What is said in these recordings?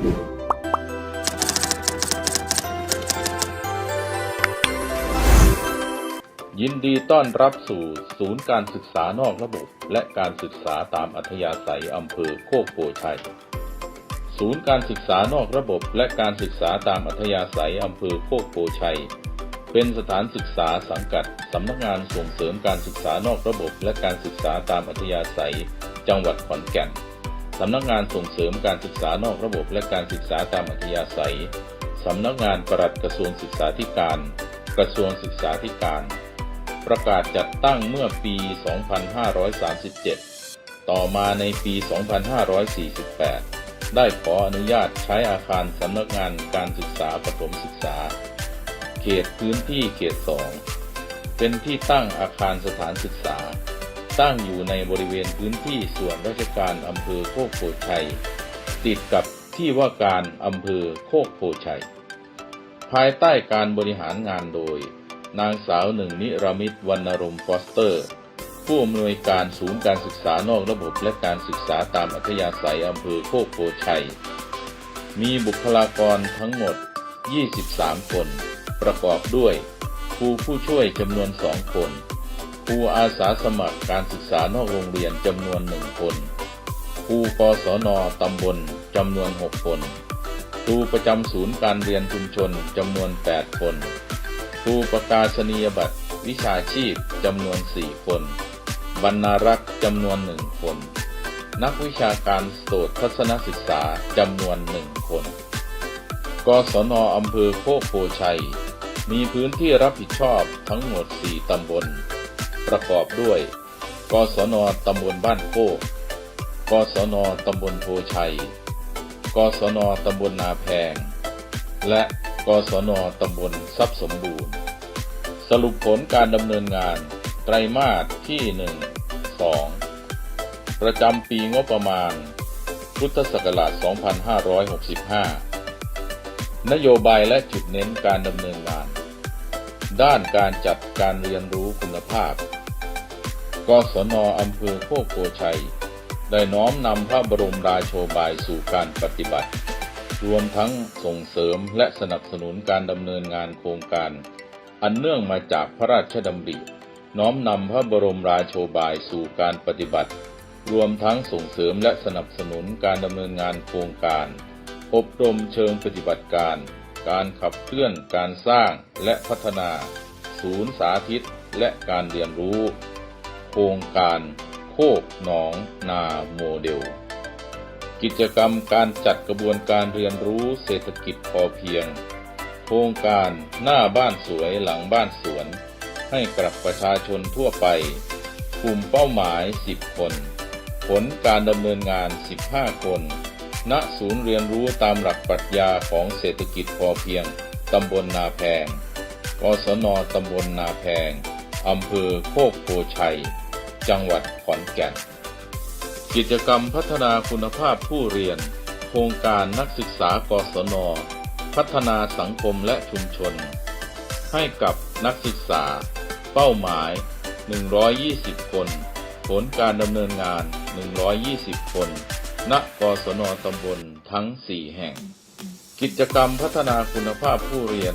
ยินดีต้อนรับสู่ศูนย์การศึกษานอกระบบ และการศึกษาตามอัธยาศัยอำเภอโคกโพชัย ศูนย์การศึกษานอกระบบ และการศึกษาตามอัธยาศัยอำเภอโคกโพชัย เป็นสถานศึกษาสังกัดสำนักงานส่งเสริมการศึกษานอกระบบ และการศึกษาตามอัธยาศัย จังหวัดขอนแก่น สำนักงานส่งเสริมการศึกษานอกระบบและการศึกษาตามอัธยาศัย สำนักงานปลัดกระทรวงศึกษาธิการ กระทรวงศึกษาธิการ ประกาศจัดตั้งเมื่อปี 2537 ต่อมาในปี 2548 ได้ขออนุญาตใช้อาคารสำนักงานการศึกษาประถมศึกษา เขตพื้นที่เขต 2 เป็นที่ตั้งอาคารสถานศึกษา ตั้งอยู่ในบริเวณพื้นที่ส่วนราชการอำเภอโคกโพชัย ติดกับที่ว่าการอำเภอโคกโพชัย ภายใต้การบริหารงานโดย นางสาวหนึ่งนิรมิตวรรณรมฟอสเตอร์ ผู้อำนวยการศูนย์การศึกษานอกระบบและการศึกษาตามอัธยาศัยอำเภอโคกโพชัย มีบุคลากรทั้งหมด 23 คน ประกอบด้วยครูผู้ช่วยจำนวน 2 คน รูอาสาสมัครการศึกษานอกโรงเรียนจำนวน1คน ครูกศนตำบลจำนวน 6 คน ครูประจำศูนย์การเรียนชุมชนจำนวน 8 คน ครูประกาศนียบัตรวิชาชีพจำนวน 4 คน บรรณารักษ์จำนวน1คน นักวิชาการโสตทัศนศึกษาจำนวน1คน กศนอำเภอโคกโพชัย มีพื้นที่รับผิดชอบทั้งหมด 4 ตำบล ประกอบด้วย กศนตำบลบ้านโคก กศนตำบลโพชัย กศนตำบลนาแพง และกศนตำบลทรัพย์สมบูรณ์ สรุปผลการดำเนินงานไตรมาสที่ 1 2 ประจำปีงบประมาณ พุทธศักราช 2565 นโยบายและจุดเน้นการดำเนินงาน ด้านการจัดการเรียนรู้คุณภาพ กศนอำเภอโคกโพชัย ได้น้อมนำพระบรมราโชบายสู่การปฏิบัติ รวมทั้งส่งเสริมและสนับสนุนการดำเนินงานโครงการ อันเนื่องมาจากพระราชดำริ น้อมนำพระบรมราโชบายสู่การปฏิบัติ รวมทั้งส่งเสริมและสนับสนุนการดำเนินงานโครงการ อบรมเชิงปฏิบัติการ การขับเคลื่อนการสร้างและพัฒนา ศูนย์สาธิตและการเรียนรู้ โครงการโคกหนองนาโมเดล กิจกรรมการจัดกระบวนการเรียนรู้เศรษฐกิจพอเพียง โครงการหน้าบ้านสวยหลังบ้านสวน ให้กับประชาชนทั่วไป กลุ่มเป้าหมาย 10 คน ผลการดำเนินงาน 15 คน ณศูนย์เรียนรู้ตามหลักปรัชญาของเศรษฐกิจพอเพียง ตำบลนาแพง กศนตำบลนาแพง อำเภอโคกโพชัย จังหวัดขอนแก่น กิจกรรมพัฒนาคุณภาพผู้เรียน โครงการนักศึกษากศน พัฒนาสังคมและชุมชน ให้กับนักศึกษา เป้าหมาย 120 คน ผลการดำเนินงาน 120 คน ณกศนตำบลทั้ง 4 แห่ง กิจกรรมพัฒนาคุณภาพผู้เรียน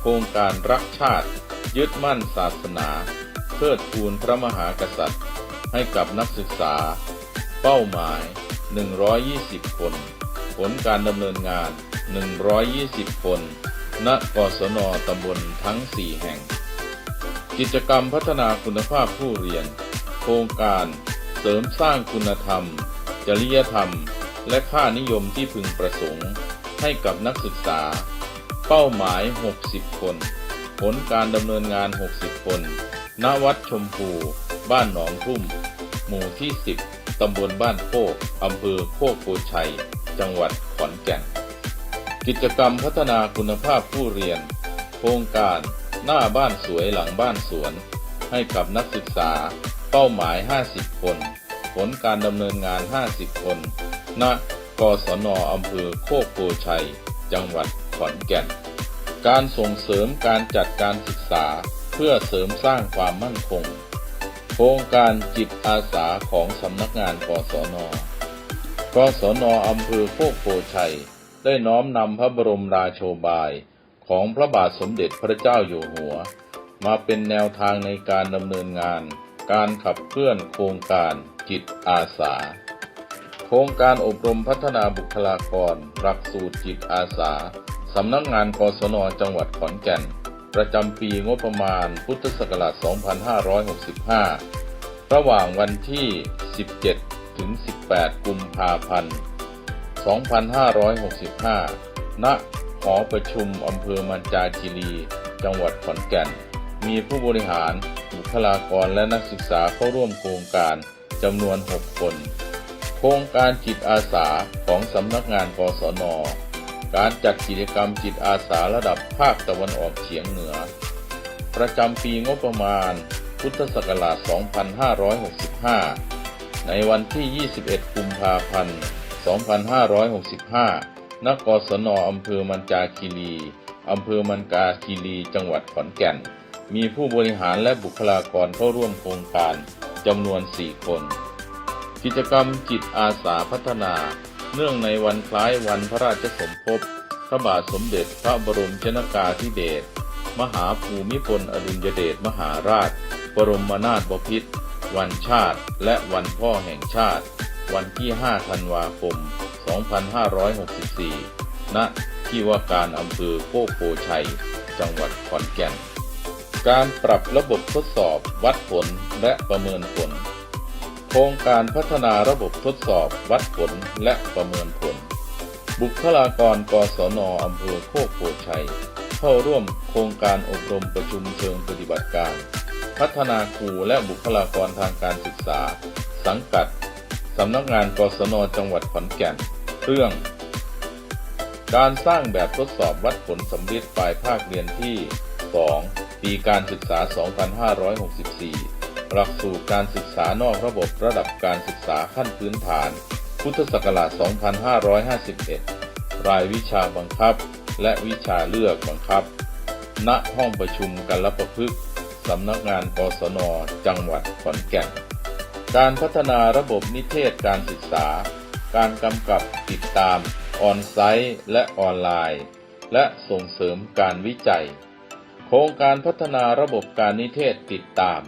โครงการรักชาติ ยึดมั่นศาสนาเทิดทูนพระมหากษัตริย์ ให้กับนักศึกษา เป้าหมาย 120 คน ผลการดำเนินงาน 120 คน ณกศนตำบลทั้ง 4 แห่ง กิจกรรมพัฒนาคุณภาพผู้เรียน โครงการเสริมสร้างคุณธรรม จริยธรรม และค่านิยมที่พึงประสงค์ ให้กับนักศึกษา เป้าหมาย 60 คน ผลการดำเนินงาน 60 คน ณ วัดชมพู บ้านหนองทุ่ม หมู่ที่ 10 ตำบลบ้านโคกอำเภอโคกโพชัย จังหวัดขอนแก่น กิจกรรมพัฒนาคุณภาพผู้เรียน โครงการหน้าบ้านสวยหลังบ้านสวน ให้กับนักศึกษา เป้าหมาย 50 คน ผลการดำเนินงาน 50 คน ณ กศนอำเภอโคกโพชัย จังหวัดขอนแก่น การส่งเสริมการจัดการศึกษาเพื่อเสริมสร้างความมั่นคง โครงการจิตอาสาของสำนักงานกศน กศนอำเภอโคกโพชัย ได้น้อมนำพระบรมราโชบายของพระบาทสมเด็จพระเจ้าอยู่หัว มาเป็นแนวทางในการดำเนินงาน การขับเคลื่อนโครงการ จิตอาสา โครงการอบรมพัฒนาบุคลากร หลักสูตรจิตอาสา สำนักงานกศนจังหวัดขอนแก่น ประจำปีงบประมาณพุทธศักราช 2565 ระหว่างวันที่ 17 ถึง 18 กุมภาพันธ์ 2565 ณ หอประชุมอำเภอมันจาคีรี จังหวัดขอนแก่น มีผู้บริหารบุคลากรและนักศึกษาเข้าร่วมโครงการ จำนวน 6 คน โครงการจิตอาสาของสำนักงานกศน การจัดกิจกรรมจิตอาสาระดับภาคตะวันออกเฉียงเหนือ ประจำปีงบประมาณ พุทธศักราช 2565 ในวันที่ 21 กุมภาพันธ์ 2565 ณ กศนอำเภอมันจาคีรีอำเภอมันกาคีรี จังหวัดขอนแก่น มีผู้บริหารและบุคลากรเข้าร่วมโครงการ จำนวน 4 คน กิจกรรมจิตอาสาพัฒนา เนื่องในวันคล้ายวันพระราชสมภพพระบาทสมเด็จพระบรมชนากาธิเบศมหาภูมิพลอดุลยเดชมหาราช บรมนาถบพิตรวันชาติ และวันพ่อแห่งชาติ วันที่ 5 ธันวาคม 2564 ณ ที่ว่าการอำเภอโคกโพชัย จังหวัดขอนแก่น การปรับระบบทดสอบวัดผลและประเมินผล โครงการพัฒนาระบบทดสอบวัดผลและประเมินผล บุคลากรกศนอำเภอโคกโพชัย เข้าร่วมโครงการอบรมประชุมเชิงปฏิบัติการ พัฒนาครูและบุคลากรทางการศึกษา สังกัดสำนักงานกศนจังหวัดขอนแก่น เรื่อง การสร้างแบบทดสอบวัดผลสำลิดปลายภาคเรียนที่ 2 ปีการศึกษา 2564 หลักสูตรการศึกษานอกระบบระดับการศึกษาขั้นพื้นฐาน พุทธศักราช 2551 รายวิชาบังคับ และวิชาเลือกบังคับ ณ ห้องประชุมกันรประพฤกษ์สำนักงานกศน จังหวัดขอนแก่น การพัฒนาระบบนิเทศการศึกษา การกำกับติดตามออนไซต์และออนไลน์ และส่งเสริมการวิจัย โครงการพัฒนาระบบการนิเทศติดตาม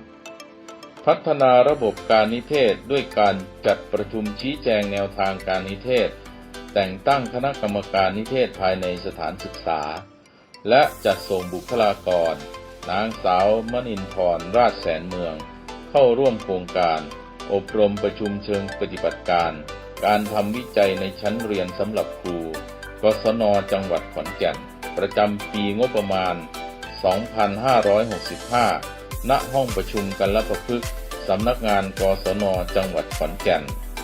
พัฒนาระบบการนิเทศด้วยการจัดประชุมชี้แจงแนวทางการนิเทศ แต่งตั้งคณะกรรมการนิเทศภายในสถานศึกษา และจัดส่งบุคลากร นางสาวมณินทรราชแสนเมือง เข้าร่วมโครงการ อบรมประชุมเชิงปฏิบัติการ การทำวิจัยในชั้นเรียนสำหรับครูกศนจังหวัดขอนแก่น ประจำปีงบประมาณ 2565 ณ ห้องประชุมกันรประพฤกษ์สำนักงานกศน จังหวัดขอนแก่น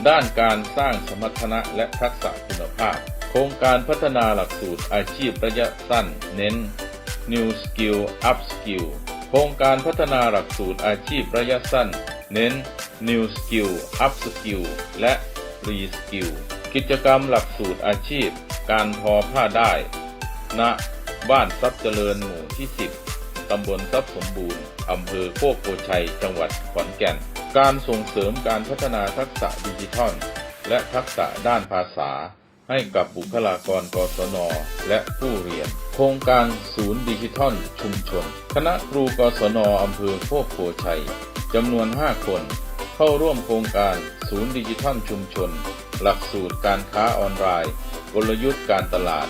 ด้านการสร้างสมรรถนะและทักษะคุณภาพ โครงการพัฒนาหลักสูตรอาชีพระยะสั้น เน้น New Skill Up Skill โครงการพัฒนาหลักสูตรอาชีพระยะสั้น เน้น New Skill Up Skill และ Re Skill กิจกรรมหลักสูตรอาชีพ การทอผ้าได้ณ บ้านทรัพย์เจริญหมู่ที่ 10 ตำบลทรัพย์สมบูรณ์ อำเภอโคกโพชัย จังหวัดขอนแก่น การส่งเสริมการพัฒนาทักษะดิจิทัล และทักษะด้านภาษา ให้กับบุคลากรกศน และผู้เรียน โครงการศูนย์ดิจิทัล ชุมชน คณะครูกศน อำเภอโคกโพชัย จำนวน 5 คน เข้าร่วมโครงการศูนย์ดิจิทัลชุมชน หลักสูตรการค้าออนไลน์ กลยุทธ์การตลาด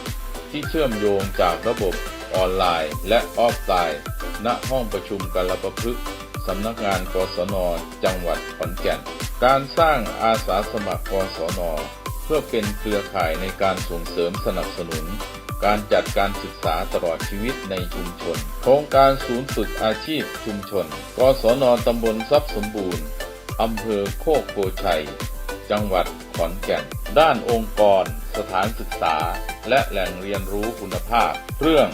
ที่เชื่อมโยงจากระบบออนไลน์ และออฟไลน์ ณ ห้องประชุมกัลประพฤกษ์สำนักงานกศน จังหวัดขอนแก่น การสร้างอาสาสมัครกศน เพื่อเป็นเครือข่ายในการส่งเสริมสนับสนุน การจัดการศึกษาตลอดชีวิตในชุมชน โครงการศูนย์ฝึกอาชีพชุมชน กศน ตำบลทรัพย์สมบูรณ์ อำเภอโคกโพชัย จังหวัดขอนแก่น ด้านองค์กร สถานศึกษา และแหล่งเรียนรู้คุณภาพ เรื่อง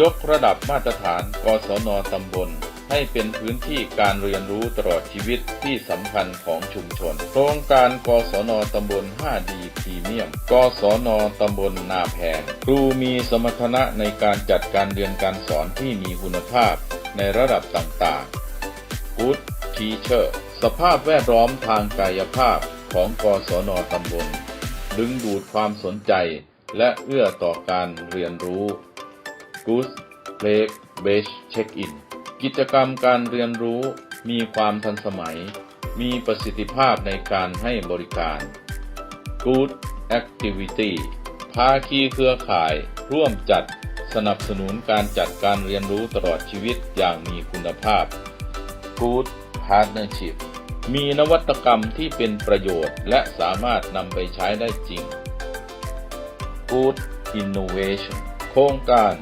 ยกระดับมาตรฐาน กศนตำบล ให้เป็นพื้นที่การเรียนรู้ตลอดชีวิตที่สำคัญของชุมชน โครงการกศนตำบล 5D พรีเมียม กศนตำบลนาแพงครูมีสมรรถนะในการจัดการเรียนการสอนที่มีคุณภาพในระดับต่างๆ Good Teacher สภาพแวดล้อมทางกายภาพของกศนตำบล ดึงดูดความสนใจ และเอื้อต่อการเรียนรู้ Good Place Base Check-in กิจกรรมการเรียนรู้มีความทันสมัย มีประสิทธิภาพในการให้บริการ Good Activity ภาคีเครือข่าย ร่วมจัดสนับสนุนการจัดการเรียนรู้ตลอดชีวิตอย่างมีคุณภาพ Good Partnership มีนวัตกรรมที่เป็นประโยชน์และสามารถนำไปใช้ได้จริง Good Innovation โครงการ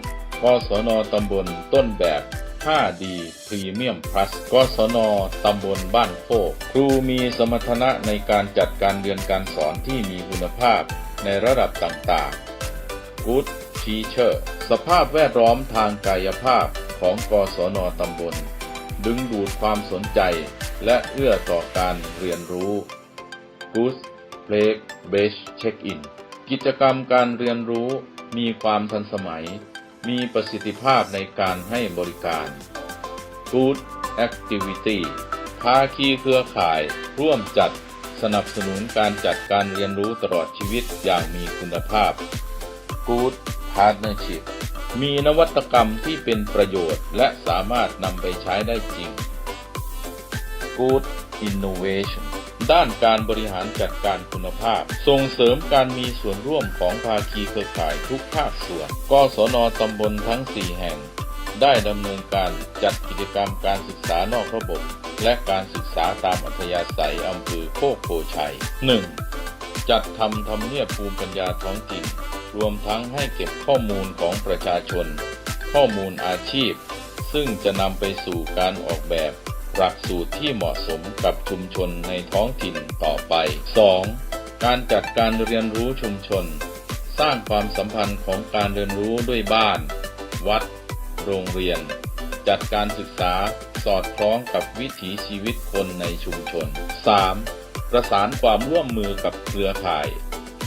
กศนตำบลต้นแบบ 5D Premium Plus กศนตำบลบ้านโคกครูมีสมรรถนะในการจัดการเรียนการสอนที่มีคุณภาพในระดับต่างๆ Good Teacher สภาพแวดล้อมทางกายภาพของกศนตำบล ดึงดูดความสนใจ และเอื้อต่อการเรียนรู้ Good Place Base Check-in กิจกรรมการเรียนรู้มีความทันสมัย มีประสิทธิภาพในการให้บริการ Good Activity ภาคีเครือข่าย ร่วมจัดสนับสนุนการจัดการเรียนรู้ตลอดชีวิตอย่างมีคุณภาพ Good Partnership มีนวัตกรรมที่เป็นประโยชน์และสามารถนำไปใช้ได้จริง Good Innovation ด้านการบริหารจัดการคุณภาพ ส่งเสริมการมีส่วนร่วมของภาคีเครือข่ายทุกภาคส่วน กศนตำบลทั้ง 4 แห่ง ได้ดำเนินการจัดกิจกรรมการศึกษานอกระบบ และการศึกษาตามอัธยาศัยอำเภอโคกโพชัย 1. จัดทำทำเนียบภูมิปัญญาท้องถิ่น รวมทั้งให้เก็บข้อมูลของประชาชน ข้อมูลอาชีพ ซึ่งจะนำไปสู่การออกแบบ หลักสูตรที่เหมาะสมกับชุมชนในท้องถิ่นต่อไป 2. การจัดการเรียนรู้ชุมชน สร้างความสัมพันธ์ของการเรียนรู้ด้วยบ้าน วัด โรงเรียน จัดการศึกษาสอดคล้องกับวิถีชีวิตคนในชุมชน 3. ประสานความร่วมมือกับเครือข่าย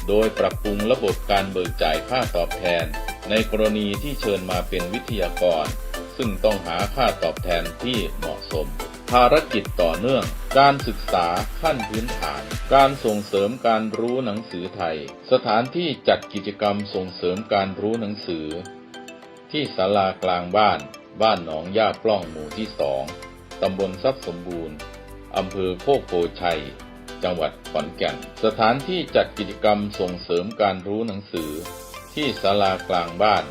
โดยปรับปรุงระบบการเบิกจ่ายค่าตอบแทน ในกรณีที่เชิญมาเป็นวิทยากร ซึ่งต้องหาค่าตอบแทนที่เหมาะสม ภารกิจต่อเนื่อง การศึกษาขั้นพื้นฐาน การส่งเสริมการรู้หนังสือไทย สถานที่จัดกิจกรรมส่งเสริมการรู้หนังสือ ที่ศาลากลางบ้าน บ้านหนองย่าปล้องหมู่ที่สองตำบลทรัพย์สมบูรณ์อำเภอโคกโพชัย จังหวัดขอนแก่น สถานที่จัดกิจกรรมส่งเสริมการรู้หนังสือ ที่ศาลากลางบ้าน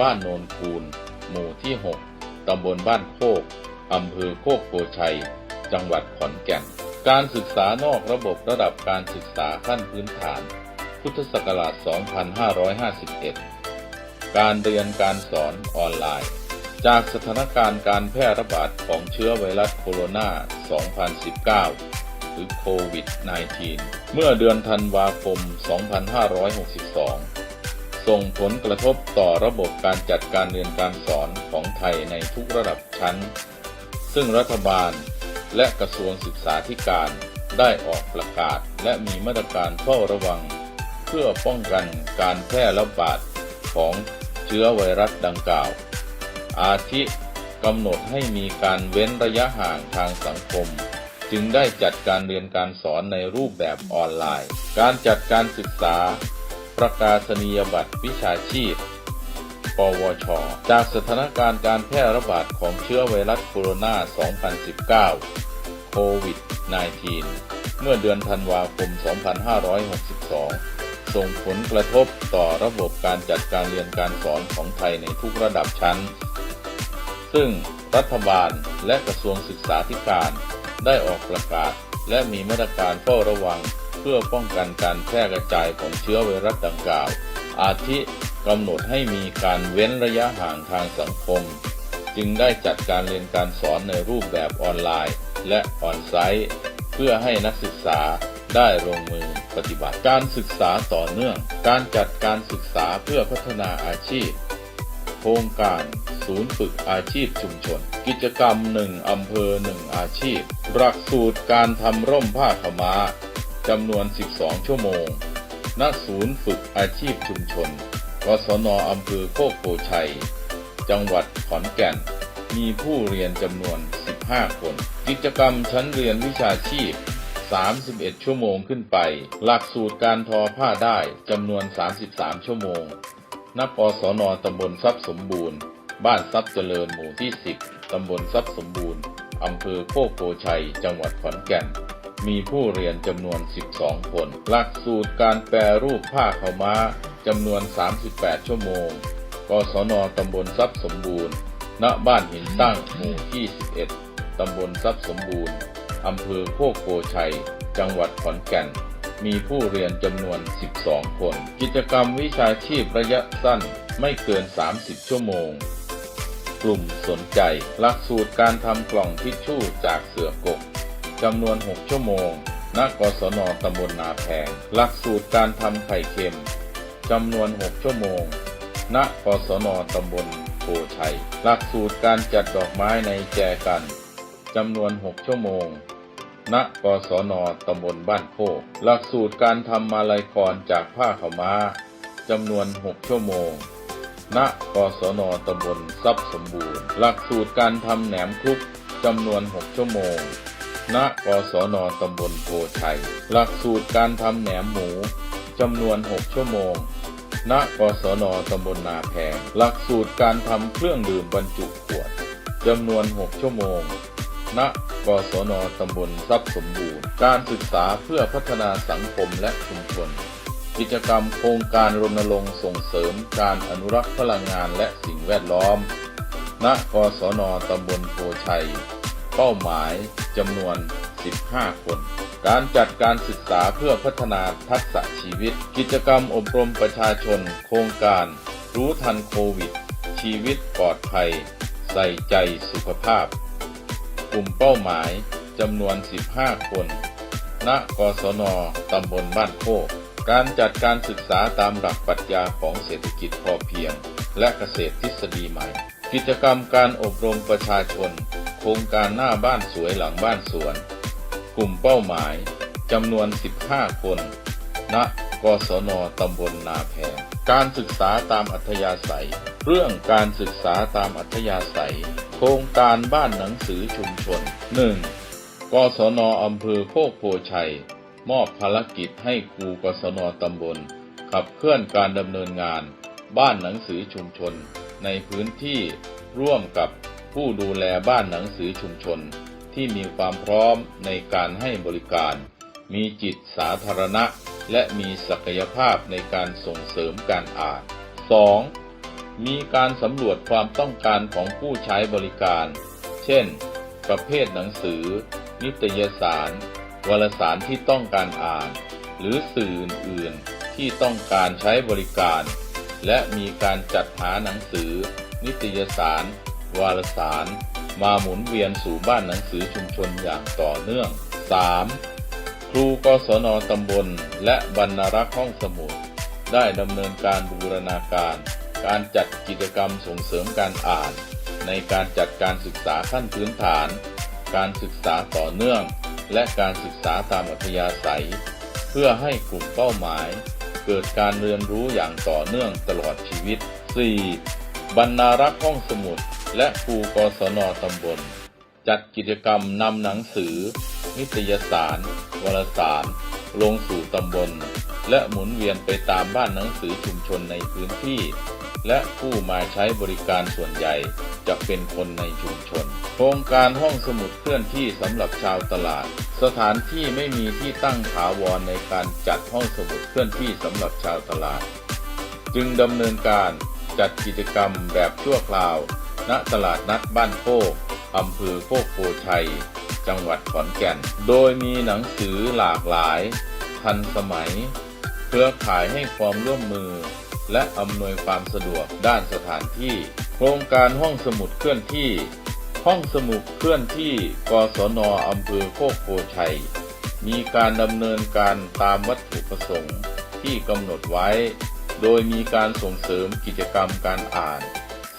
บ้านโนนคูนหมู่ที่ 6 ตำบลบ้านโคก อำเภอโคกโพชัย จังหวัดขอนแก่น การศึกษานอกระบบระดับการศึกษาขั้นพื้นฐาน พุทธศักราช 2551 การเรียนการสอนออนไลน์ จากสถานการณ์การแพร่ระบาดของเชื้อไวรัสโคโรนา 2019 หรือโควิด -19 เมื่อเดือนธันวาคม 2562ส่งผลกระทบต่อระบบการจัดการเรียนการสอนของไทยในทุกระดับชั้น ซึ่งรัฐบาลและกระทรวงศึกษาธิการได้ออกประกาศและมีมาตรการเฝ้าระวัง เพื่อป้องกันการแพร่ระบาดของเชื้อไวรัสดังกล่าว อาทิกำหนดให้มีการเว้นระยะห่างทางสังคม จึงได้จัดการเรียนการสอนในรูปแบบออนไลน์ การจัดการศึกษา ประกาศนียบัตรวิชาชีพ ปวช จากสถานการณ์การแพร่ระบาดของเชื้อไวรัสโคโรนา 2019 โควิด -19 เมื่อเดือนธันวาคม 2562 ส่งผลกระทบต่อระบบการจัดการเรียนการสอนของไทยในทุกระดับชั้น ซึ่งรัฐบาลและกระทรวงศึกษาธิการได้ออกประกาศ และมีมาตรการเฝ้าระวัง เพื่อป้องกันการแพร่กระจายของเชื้อไวรัสดังกล่าว อาทิ กำหนดให้มีการเว้นระยะห่างทางสังคม จึงได้จัดการเรียนการสอนในรูปแบบออนไลน์ และออนไซต์ เพื่อให้นักศึกษาได้ลงมือปฏิบัติการศึกษาต่อเนื่อง การจัดการศึกษาเพื่อพัฒนาอาชีพ โครงการศูนย์ฝึกอาชีพชุมชน กิจกรรมหนึ่งอำเภอหนึ่งอาชีพ หลักสูตรการทำร่มผ้าขม้าจำนวน 12 ชั่วโมง ณ ศูนย์ฝึกอาชีพชุมชน กศนอำเภอโคกโพชัย จังหวัดขอนแก่น มีผู้เรียนจำนวน 15 คน กิจกรรมชั้นเรียนวิชาชีพ 31 ชั่วโมงขึ้นไป หลักสูตรการทอผ้าได้จำนวน 33 ชั่วโมงณปสนตำบลทรัพย์สมบูรณ์ บ้านทรัพย์เจริญหมู่ที่ 10 ตำบลทรัพย์สมบูรณ์ อำเภอโคกโพชัย จังหวัดขอนแก่น มีผู้เรียนจำนวน 12 คน หลักสูตรการแปรรูปผ้าขาวม้าจำนวน 38 ชั่วโมง กศนตำบลทรัพย์สมบูรณ์ ณ บ้านหินตั้ง หมู่ที่11ตำบลทรัพย์สมบูรณ์ อำเภอโคกโพชัย จังหวัดขอนแก่น มีผู้เรียนจำนวน 12 คน กิจกรรมวิชาชีพระยะสั้นไม่เกิน 30 ชั่วโมง กลุ่มสนใจ หลักสูตรการทำกล่องทิชชู่จากเสือกก จำนวน 6 ชั่วโมง ณ กศนตำบลนาแพง หลักสูตรการทำไข่เค็ม จำนวน 6 ชั่วโมง ณ กศนตำบลโพชัย หลักสูตรการจัดดอกไม้ในแจกัน จำนวน 6 ชั่วโมง ณ กศนตำบลบ้านโคก หลักสูตรการทำมาลัยกรจากผ้าขาวม้า จำนวน 6 ชั่วโมงณกศนตำบลทรัพย์สมบูรณ์ หลักสูตรการทำแหนมคลุกจำนวน 6 ชั่วโมง ณกศนตำบลโพชัย หลักสูตรการทำแหนมหมูจำนวน 6 ชั่วโมง ณกศนตำบลนาแพงหลักสูตรการทำเครื่องดื่มบรรจุขวดจำนวน 6 ชั่วโมง ณกศนตำบลทรัพย์สมบูรณ์ การศึกษาเพื่อพัฒนาสังคมและชุมชน กิจกรรมโครงการรณรงค์ส่งเสริมการอนุรักษ์พลังงานและสิ่งแวดล้อม ณกศนตำบลโพชัย เป้าหมายจำนวน 15 คน การจัดการศึกษาเพื่อพัฒนาทักษะชีวิต กิจกรรมอบรมประชาชน โครงการ รู้ทันโควิด ชีวิตปลอดภัย ใส่ใจสุขภาพ กลุ่มเป้าหมายจำนวน 15 คน ณ กศน ตำบลบ้านโคกการจัดการศึกษาตามหลักปรัชญาของเศรษฐกิจพอเพียง และเกษตรทฤษฎีใหม่ กิจกรรมการอบรมประชาชน โครงการหน้าบ้านสวยหลังบ้านสวน กลุ่มเป้าหมายจำนวน 15 คน ณ กศน ตำบลนาแพงการศึกษาตามอัธยาศัย เรื่องการศึกษาตามอัธยาศัย โครงการบ้านหนังสือชุมชน 1. กศน อำเภอโคกโพชัย มอบภารกิจให้ครูกศน ตำบล ขับเคลื่อนการดำเนินงาน บ้านหนังสือชุมชน ในพื้นที่ร่วมกับ ผู้ดูแลบ้านหนังสือชุมชนที่มีความพร้อมในการให้บริการ มีจิตสาธารณะ และมีศักยภาพในการส่งเสริมการอ่าน 2. มีการสำรวจความต้องการของผู้ใช้บริการ เช่น ประเภทหนังสือ นิตยสาร วารสารที่ต้องการอ่าน หรือสื่ออื่นๆที่ต้องการใช้บริการ และมีการจัดหาหนังสือ นิตยสาร วารสาร มาหมุนเวียนสู่บ้านหนังสือชุมชนอย่างต่อเนื่อง 3. ครูกศนตำบล และบรรณารักษ์ห้องสมุด ได้ดำเนินการบูรณาการ การจัดกิจกรรมส่งเสริมการอ่าน ในการจัดการศึกษาขั้นพื้นฐาน การศึกษาต่อเนื่อง และการศึกษาตามอัธยาศัย เพื่อให้กลุ่มเป้าหมาย เกิดการเรียนรู้อย่างต่อเนื่องตลอดชีวิต 4. บรรณารักษ์ห้องสมุด และครูกศนตำบล จัดกิจกรรมนำหนังสือ นิตยสาร วารสาร ลงสู่ตำบล และหมุนเวียนไปตามบ้านหนังสือชุมชนในพื้นที่ และผู้มาใช้บริการส่วนใหญ่จะเป็นคนในชุมชน โครงการห้องสมุดเคลื่อนที่สำหรับชาวตลาด สถานที่ไม่มีที่ตั้งถาวรในการจัดห้องสมุดเคลื่อนที่สำหรับชาวตลาด จึงดำเนินการจัดกิจกรรมแบบชั่วคราว ณตลาดนัดบ้านโคกอำเภอโคกโพชัย จังหวัดขอนแก่น โดยมีหนังสือหลากหลาย ทันสมัย เครือข่ายให้ความร่วมมือ และอำนวยความสะดวกด้านสถานที่ โครงการห้องสมุดเคลื่อนที่ ห้องสมุดเคลื่อนที่ กศนอำเภอโคกโพชัย มีการดำเนินการตามวัตถุประสงค์ที่กำหนดไว้ โดยมีการส่งเสริมกิจกรรมการอ่าน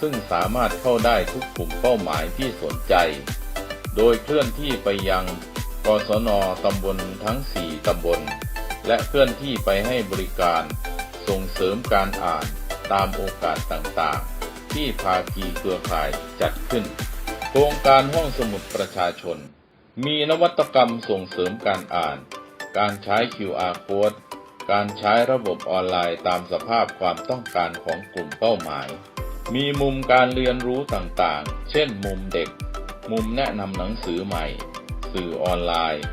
ซึ่งสามารถเข้าได้ทุกกลุ่มเป้าหมายที่สนใจ โดยเคลื่อนที่ไปยังกศนตำบลทั้ง 4 ตำบล และเคลื่อนที่ไปให้บริการ ส่งเสริมการอ่านตามโอกาสต่างๆ ที่ภาคีเครือข่ายจัดขึ้น โครงการห้องสมุดประชาชน มีนวัตกรรมส่งเสริมการอ่าน การใช้ QR code การใช้ระบบออนไลน์ตามสภาพความต้องการของกลุ่มเป้าหมาย มีมุมการเรียนรู้ต่างๆ เช่น มุมเด็ก มุมแนะนำหนังสือใหม่ สื่อออนไลน์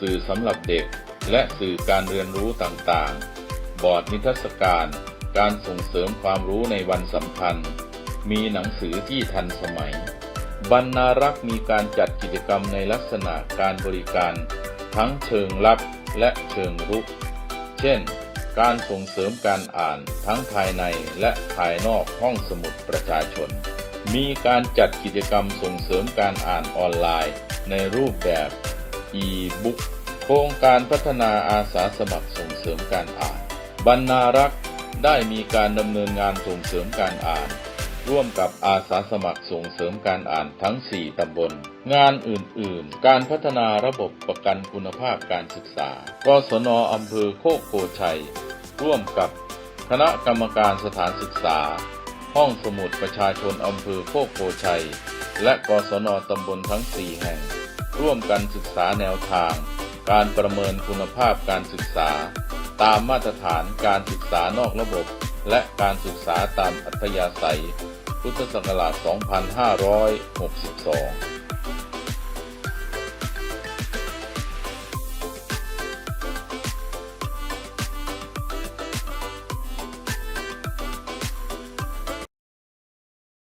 สื่อสำหรับเด็ก และสื่อการเรียนรู้ต่างๆ บอร์ดนิทรรศการ การส่งเสริมความรู้ในวันสำคัญ มีหนังสือที่ทันสมัย บรรณารักษ์มีการจัดกิจกรรมในลักษณะการบริการ ทั้งเชิงลับและเชิงรุก เช่น การส่งเสริมการอ่านทั้งภายในและภายนอกห้องสมุดประชาชน มีการจัดกิจกรรมส่งเสริมการอ่านออนไลน์ ในรูปแบบ e-book โครงการพัฒนาอาสาสมัครส่งเสริมการอ่าน บรรณารักษ์ได้มีการดำเนินงานส่งเสริมการอ่าน ร่วมกับอาสาสมัครส่งเสริมการอ่านทั้ง 4 ตำบล งานอื่น ๆ การพัฒนาระบบประกันคุณภาพการศึกษา กศนอำเภอโคกโพชัย ร่วมกับคณะกรรมการสถานศึกษา ห้องสมุดประชาชนอำเภอโคกโพชัย และกศนตำบลทั้ง 4 แห่ง ร่วมกันศึกษาแนวทาง การประเมินคุณภาพการศึกษา ตามมาตรฐานการศึกษานอกระบบ และการศึกษาตามอัธยาศัย พุทธศักราช 2562